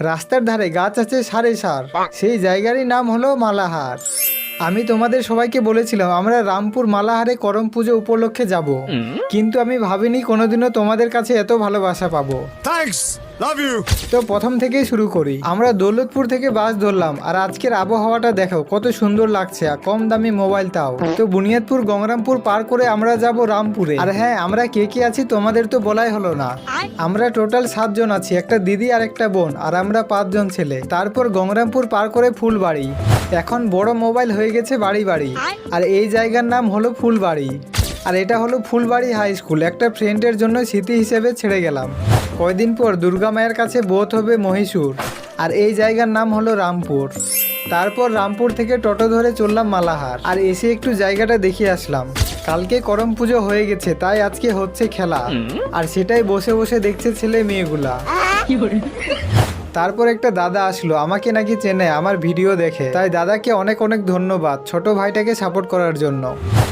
রাস্তার ধারে গাছ আছে সারে সার। সেই জায়গারই নাম হলো মালাহার। আমি তোমাদের সবাইকে বলেছিলাম আমরা রামপুর মালাহারে করম পুজো উপলক্ষে যাব। কিন্তু আমি ভাবিনি কোনোদিনও তোমাদের কাছে এত ভালোবাসা পাবো। Thanks. Love you. তো প্রথম থেকেই শুরু করি। আমরা দৌলতপুর থেকে বাস ধরলাম আর আজকের আবহাওয়াটা দেখো কত সুন্দর লাগছে আর কম দামি মোবাইল তাও। তো বুনিয়াদপুর গঙ্গরামপুর পার করে আমরা যাব রামপুরে। আর হ্যাঁ আমরা কে কে আছি তোমাদের তো বলাই হলো না। আমরা টোটাল সাতজন আছি একটা দিদি আর একটা বোন আর আমরা পাঁচজন ছেলে। তারপর গঙ্গরামপুর পার করে ফুলবাড়ি। এখন বড় মোবাইল হয়ে গেছে বাড়ি বাড়ি। আর এই জায়গার নাম হলো ফুলবাড়ি। আর এটা হলো ফুলবাড়ি হাই স্কুল একটা ফ্রেন্ডের জন্য স্মৃতি হিসেবে ছেড়ে গেলাম। কয়দিন পর দুর্গা মায়ের কাছে বোধ হবে মহীশূর। আর এই জায়গার নাম হলো রামপুর। তারপর রামপুর থেকে টোটো ধরে চললাম মালাহার। আর এসে একটু জায়গাটা দেখে আসলাম। কালকে করম পুজো হয়ে গেছে তাই আজকে হচ্ছে খেলা। আর সেটাই বসে বসে দেখছে ছেলে মেয়েগুলা। তারপর একটা দাদা আসলো আমাকে নাকি চেনে আমার ভিডিও দেখে। তাই দাদাকে অনেক অনেক ধন্যবাদ ছোট ভাইটাকে সাপোর্ট করার জন্য।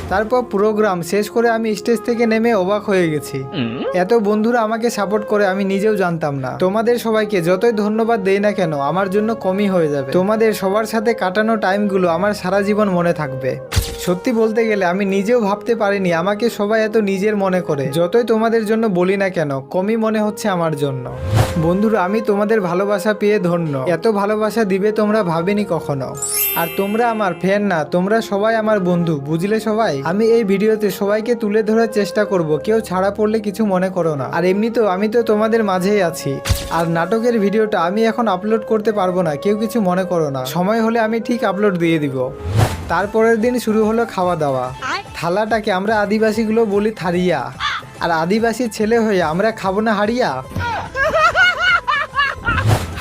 তারপর প্রোগ্রাম শেষ করে আমি স্টেজ থেকে নেমে অবাক হয়ে গেছি। এত বন্ধুরা আমাকে সাপোর্ট করে আমি নিজেও জানতাম না। তোমাদের সবাইকে যতই ধন্যবাদ দেই না কেন আমার জন্য কমই হয়ে যাবে। তোমাদের সবার সাথে কাটানো টাইমগুলো আমার সারা জীবন মনে থাকবে। সত্যি বলতে গেলে আমি নিজেও ভাবতে পারিনি আমাকে সবাই এত নিজের মনে করে। যতই তোমাদের জন্য বলি না কেন কমই মনে হচ্ছে আমার জন্য। বন্ধুরা, আমি তোমাদের ভালোবাসা পেয়ে ধন্য। এত ভালোবাসা দিবে তোমরা ভাবেনি কখনো। আর তোমরা আমার ফ্যান না, তোমরা সবাই আমার বন্ধু, বুঝলে সবাই? আমি এই ভিডিওতে সবাইকে তুলে ধরার চেষ্টা করব, কেউ ছাড়া পড়লে কিছু মনে করো না। আর এমনিতেও আমি তো তোমাদের মাঝেই আছি। আর নাটকের ভিডিওটা আমি এখন আপলোড করতে পারব না, কেউ কিছু মনে করো না। সময় হলে আমি ঠিক আপলোড দিয়ে দিব। তারপরের দিন শুরু হলো খাওয়া দাওয়া থালাটাকে আমরা আদিবাসীগুলো বলি থারিয়া। আর আদিবাসী ছেলে হয়ে আমরা খাব না হাড়িয়া?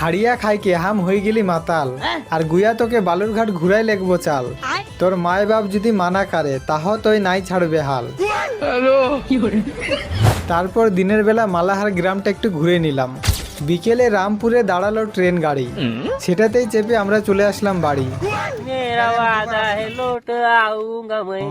হাড়িয়া খাইকে হাম হয়ে গেলি মাতাল আর গুয়া তোকে বালুরঘাট ঘুরাই লেগবো চাল তোর মায় বাপ যদি মানা করে তাহ তোই নাই ছাড়বে হাল তারপর দিনের বেলা মালাহার গ্রামটা একটু ঘুরে নিলাম বিকেলে রামপুরে দাঁড়ালো ট্রেন গাড়ি সেটাতেই চেপে আমরা চলে আসলাম বাড়ি मेरा वादा है लौट आऊंगा मैं